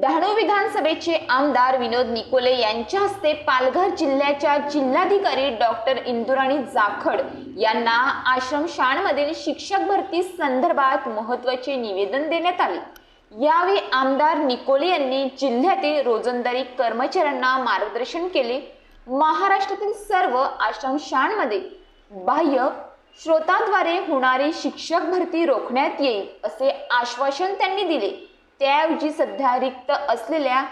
डहाणू विधानसभेचे आमदार विनोद निकोले यांच्या हस्ते पालघर जिल्ह्याच्या जिल्हाधिकारी डॉक्टर इंदुराणी जाखड यांना आश्रम शाळांमधील शिक्षक भरती संदर्भात महत्त्वाचे निवेदन देण्यात आले. यावेळी आमदार निकोले यांनी जिल्ह्यातील रोजंदारी कर्मचाऱ्यांना मार्गदर्शन केले. महाराष्ट्रातील सर्व आश्रम शाळांमध्ये बाह्य श्रोताद्वारे होणारी शिक्षक भरती रोखण्यात येईल असे आश्वासन त्यांनी दिले. त्याऐवजी सध्या रिक्त असलेल्या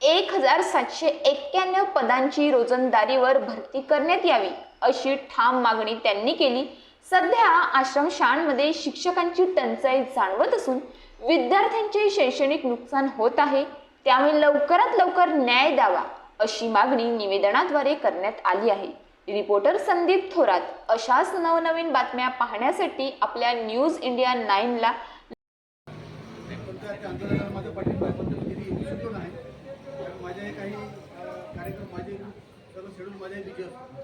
एक हजार सातशे एक्क्याण्णव पदांची रोजंदारीवर भरती करण्यात यावी अशी ठाम मागणी त्यांनी केली. सध्या आश्रमशाळांमध्ये शिक्षकांची टंचाई जाणवत असून विद्यार्थ्यांचे शैक्षणिक नुकसान होत आहे त्यामुळे लवकरात लवकर न्याय द्यावा अशी मागणी निवेदनाद्वारे करण्यात आली आहे. रिपोर्टर संदीप थोरात अशाच नवनवीन बातम्या पाहण्यासाठी आपल्या न्यूज इंडिया नाईनला त्या त्या आंदोलनाला माझा पाठिंबा आहे पण तो कधी येऊ शकतो नाही. कारण माझे काही कार्यक्रम माझे सर्व शेड्यूल माझ्याही बिझी असतो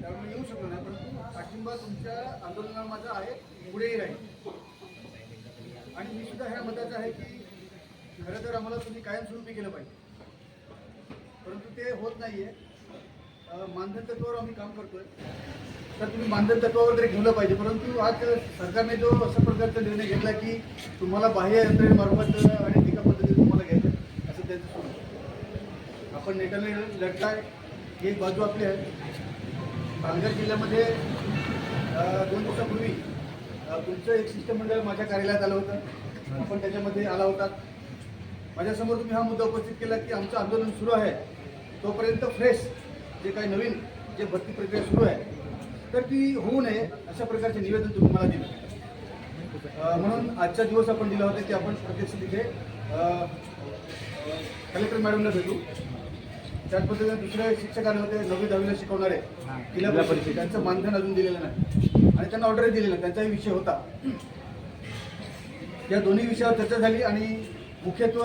त्यामुळे मी येऊ शकलो नाही परंतु पाठिंबा तुमच्या आंदोलनाला माझा आहे पुढेही राहील. आणि मी सुद्धा ह्या मताचा आहे की खरं तर आम्हाला तुम्ही कायमस्वरूपी केलं पाहिजे. परंतु ते होत नाही आहे मानधन तत्वावर आम्ही काम करतोय. तर तुम्ही मानधन तत्वावर तरी घेऊन पाहिजे परंतु आज सरकारने जो अशा प्रकारचा निर्णय घेतला की तुम्हाला बाह्य यंत्रणेमार्फत आणि एका पद्धतीने तुम्हाला घ्यायचं असं त्यांचं सुरू आपण नेटाने लढताय ही एक बाजू आपली आहे. पालघर जिल्ह्यामध्ये दोन दिवसापूर्वी तुमचं एक शिष्टमंडळ माझ्या कार्यालयात आलं होतं. आपण त्याच्यामध्ये आला होता. माझ्यासमोर तुम्ही हा मुद्दा उपस्थित केला की आमचं आंदोलन सुरू आहे. तोपर्यंत फ्रेश जे काही नवीन जे भरती प्रक्रिया सुरू आहे तर ती होऊ नये अशा प्रकारचे निवेदन तुम्ही मला दिलं. म्हणून आजचा दिवस आपण दिला होता की आपण प्रत्यक्ष तिथे कलेक्टर मॅडमला भेटू. त्याच पद्धतीने दुसरे शिक्षक आले होते नववी दहावीला शिकवणारे जिल्हा परिषद. त्यांचं मानधन अजून दिलेलं नाही. आणि त्यांना ऑर्डरही दिलेलं नाही. त्यांचाही विषय होता. या दोन्ही विषयावर चर्चा झाली आणि मुख्यत्व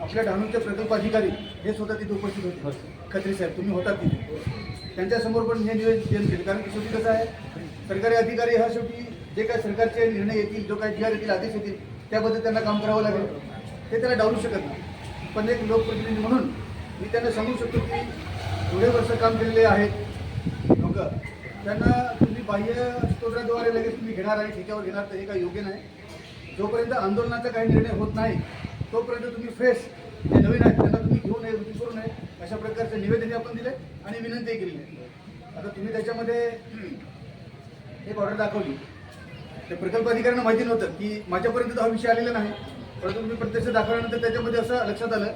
आपल्या डहाणूचे प्रकल्प अधिकारी हे स्वतः तिथे उपस्थित होते. खत्री साहेब तुम्ही होता तिथे. त्यांच्यासमोर पण हे निवेदन केले कारण की शेवटी कसं आहे सरकारी अधिकारी हा शेवटी जे काही सरकारचे निर्णय येतील जो काही जी आर येतील आदेश येतील त्याबद्दल त्यांना काम करावं लागेल. ते त्याला डावलू शकत नाही. पण एक लोकप्रतिनिधी म्हणून मी त्यांना सांगू शकतो की एवढे वर्ष काम केलेले आहेत लोक. त्यांना तुम्ही बाह्य स्तोत्राद्वारे लगेच तुम्ही घेणार आणि ठेक्यावर घेणार तर हे काही योग्य नाही. जोपर्यंत आंदोलनाचा काही निर्णय होत नाही तोपर्यंत तुम्ही फ्रेश जे नवीन आहेत त्यांना तुम्ही घेऊ नये रुजू करू नये अशा प्रकारचे निवेदन आपण दिले आणि विनंतीही केली. आहे आता तुम्ही त्याच्यामध्ये एक ऑर्डर दाखवली. ते प्रकल्प अधिकाऱ्यांना माहिती नव्हतं की माझ्यापर्यंत हा विषय आलेला नाही. परंतु तुम्ही प्रत्यक्ष दाखवल्यानंतर त्याच्यामध्ये असं लक्षात आलं